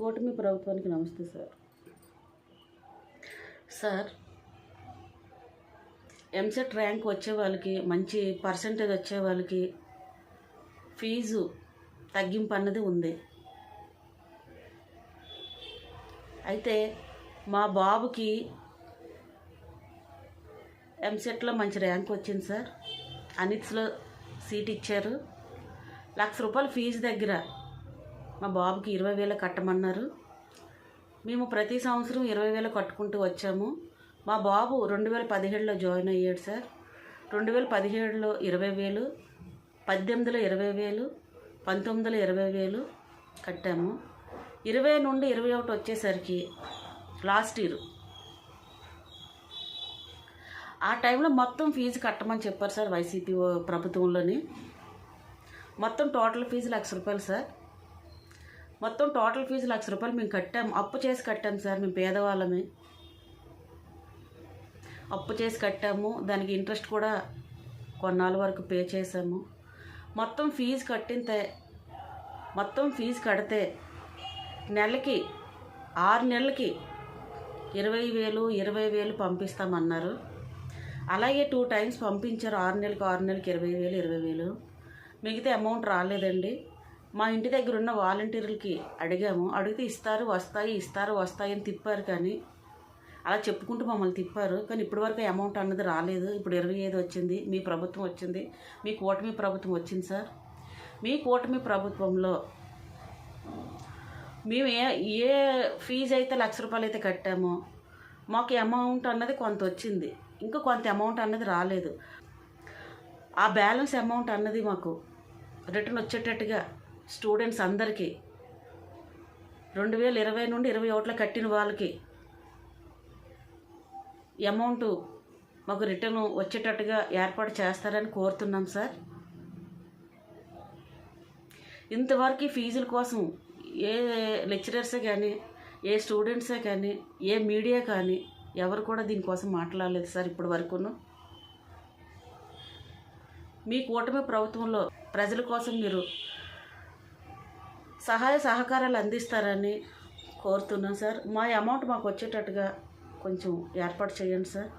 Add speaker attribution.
Speaker 1: కూటమి ప్రభుత్వానికి నమస్తే సార్. సార్ ఎంసెట్ ర్యాంక్ వచ్చే వాళ్ళకి మంచి పర్సంటేజ్ వచ్చే వాళ్ళకి ఫీజు తగ్గింపు అన్నది ఉంది. అయితే మా బాబుకి ఎంసెట్లో మంచి ర్యాంక్ వచ్చింది సార్. అనిట్స్లో సీట్ ఇచ్చారు. లక్ష రూపాయలు ఫీజు దగ్గర మా బాబుకి ఇరవై వేలు కట్టమన్నారు. మేము ప్రతి సంవత్సరం ఇరవై వేలు కట్టుకుంటూ వచ్చాము. మా బాబు రెండు వేల పదిహేడులో జాయిన్ అయ్యాడు సార్. రెండు వేల పదిహేడులో ఇరవై వేలు పద్దెనిమిదిలో ఇరవై వేలు పంతొమ్మిదిలో ఇరవై వేలు కట్టాము. ఇరవై నుండి ఇరవై ఒకటి వచ్చేసరికి లాస్ట్ ఇయర్. ఆ టైంలో మొత్తం ఫీజు కట్టమని చెప్పారు సార్ వైసీపీ ప్రభుత్వంలోని. మొత్తం టోటల్ ఫీజు లక్ష రూపాయలు సార్. మొత్తం టోటల్ ఫీజు లక్ష రూపాయలు మేము కట్టాము అప్పు చేసి కట్టాం సార్ మేము పేదవాళ్ళమే. అప్పు చేసి కట్టాము. దానికి ఇంట్రెస్ట్ కూడా కొన్నాళ్ళ వరకు పే చేసాము మొత్తం ఫీజు కట్టితే మొత్తం ఫీజు కడితే నెలకి ఆరు నెలలకి ఇరవై వేలు ఇరవై వేలు పంపిస్తామన్నారు. అలాగే టూ టైమ్స్ పంపించారు. ఆరు నెలలకు ఆరు నెలకి ఇరవై వేలు ఇరవై వేలు. మిగతా అమౌంట్ రాలేదండి. మా ఇంటి దగ్గర ఉన్న వాలంటీర్లకి అడిగాము. అడిగితే ఇస్తారు వస్తాయి ఇస్తారు వస్తాయి అని తిప్పారు కానీ అలా చెప్పుకుంటూ మమ్మల్ని తిప్పారు. కానీ ఇప్పటివరకు అమౌంట్ అన్నది రాలేదు. ఇప్పుడు ఇరవై ఐదు వచ్చింది. మీ ప్రభుత్వం వచ్చింది. మీ కూటమి ప్రభుత్వం వచ్చింది సార్. మీ కూటమి ప్రభుత్వంలో మేము ఏ ఏ ఫీజు అయితే లక్ష రూపాయలు అయితే కట్టామో మాకు అమౌంట్ అన్నది కొంత వచ్చింది. ఇంకా కొంత అమౌంట్ అన్నది రాలేదు. ఆ బ్యాలెన్స్ అమౌంట్ అన్నది మాకు రిటర్న్ వచ్చేటట్టుగా స్టూడెంట్స్ అందరికీ రెండు వేల ఇరవై నుండి ఇరవై ఒకటిలో కట్టిన వాళ్ళకి అమౌంట్ మాకు రిటర్న్ వచ్చేటట్టుగా ఏర్పాటు చేస్తారని కోరుతున్నాం సార్. ఇంతవరకు ఫీజుల కోసం ఏ లెక్చరర్సే కానీ ఏ స్టూడెంట్సే కానీ ఏ మీడియా కానీ ఎవరు కూడా దీనికోసం మాట్లాడలేదు సార్ ఇప్పటి వరకును. మీ కూటమి ప్రభుత్వంలో ప్రజల కోసం మీరు సహాయ సహకారాలు అందిస్తారని కోరుతున్నాం సార్. మా అమౌంట్ మాకు వచ్చేటట్టుగా కొంచెం ఏర్పాటు చేయండి సార్.